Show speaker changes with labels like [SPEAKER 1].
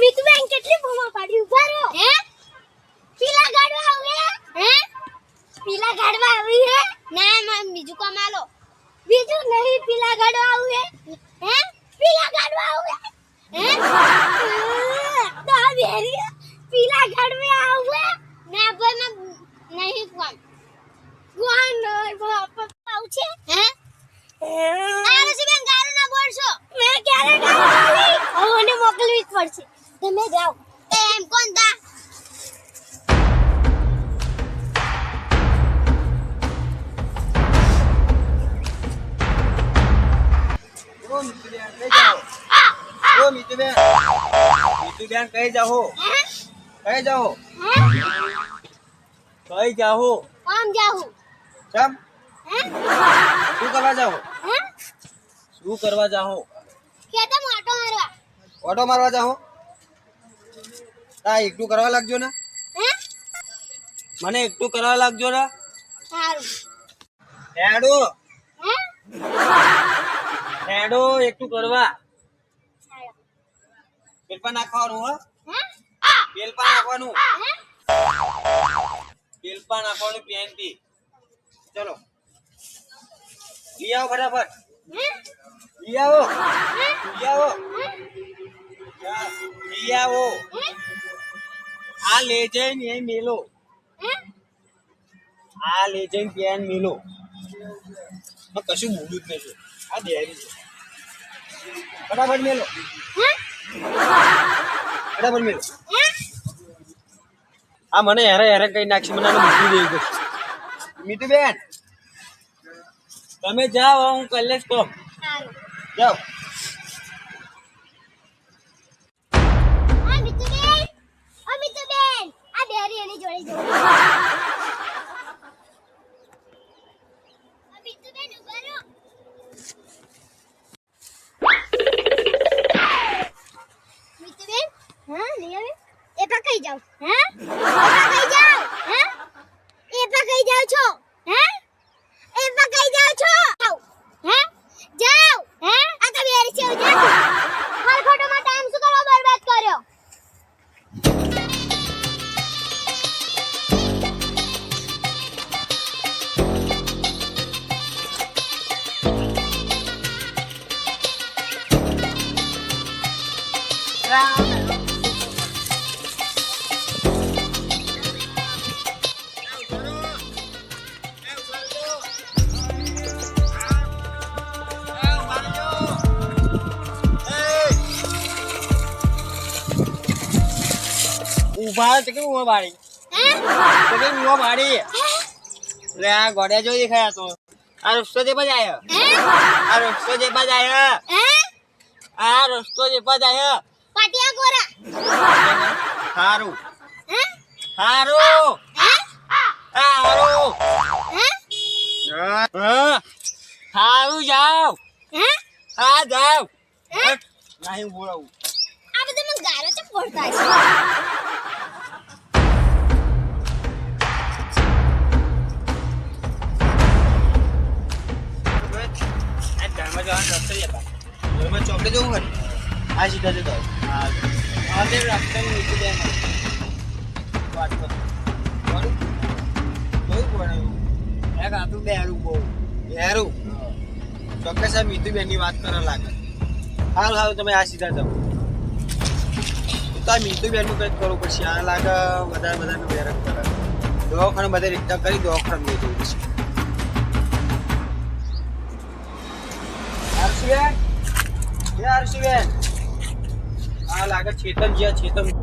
[SPEAKER 1] મિતુબેન કેટલી બૂમો પાડી હે પીલા ગાડવા આવે હે પીલા ગાડવા આવી ના માં બીજું કામ બીજું નહીં પીલા ગાડવા આવું હે પીલા ગાડવા આવું હે પીલા ગાડવા આવું ના ભાઈ નહીં કોણ કોણ આવું છે હે? મોકલવી જ પડશે. તમે જાઓ. એમ કોણ તા?
[SPEAKER 2] કઈ જાઓ? કઈ જાઓ? કઈ જાઓ?
[SPEAKER 1] હે?
[SPEAKER 2] શું કરવા જાઓ? શું કરવા જાઓ?
[SPEAKER 1] કેતા મોટો મારવા.
[SPEAKER 2] ઓટો મારવા જાઓ. તા એકટું કરવા લાગજો ને. મને એકટું કરવા લાગજો ને.
[SPEAKER 1] હે?
[SPEAKER 2] હેડો એકટું કરવા. પેલપા નાખવાનું હો. પેલપા નાખવાનું. પેલપા નાખવાનું પીએનપી ચલો. લઈ આવો ફટાફટ. લઈ આવો. લઈ આવો. લઈ આ લે જઈને એ મેલો. આ લે જઈને પેન મેલો. કશું બોલું જ નથી આ ડેરી છે. ફટાફટ મેલો. ફટાફટ મેલો. આ મને હેરે હેરે કઈ નાખશે, મને મૂકી દઈ પડશે મીઠું બેન, તમે જાઓ, હું કહો
[SPEAKER 1] કહું.
[SPEAKER 2] જાઓ.
[SPEAKER 1] જાવ હે? જાવ હે? એ પા કઈ જાવ છો. ઊભા છે
[SPEAKER 2] કે ઊભા બાળી?
[SPEAKER 1] હે
[SPEAKER 2] તો કે ઊભા બાળી? લે આ ગોડે જો દેખાયા તો. આ રસ્તો જે બજાય
[SPEAKER 1] હે
[SPEAKER 2] આ રસ્તો જે બજાય
[SPEAKER 1] હે
[SPEAKER 2] આ રસ્તો જે બજાય
[SPEAKER 1] પાટિયા ગોરા
[SPEAKER 2] સારું
[SPEAKER 1] હે
[SPEAKER 2] સારું
[SPEAKER 1] હે
[SPEAKER 2] સારું
[SPEAKER 1] હે.
[SPEAKER 2] હા સારું જાવ.
[SPEAKER 1] હે
[SPEAKER 2] હા જાવ.
[SPEAKER 1] હે?
[SPEAKER 2] નહીં બોલાવું
[SPEAKER 1] આ બધા મને ગારો છે પડતા છે?
[SPEAKER 2] ચોકડે જવું હોય આ સીધા જતા આ બે રસ્તામાં નીચે બે વાત કરો. બરોબર? કેવું બનાવ્યું? એક આપણું બેરું બહુ. બેરું? ચોક્કસ આ મીતુબેનની વાત કરવા લાગે હાલ હાલ તમે આ સીધા જાઓ તો આ મીતુબેનનું કંઈક કરવું પડશે આ લાગે વધારે બધાનું બેરક કરે દવાખાને બધા રીતના કરી દવાખાને લઈ જવું પડશે આ લાગે ચેતન જ્યાં ચેતન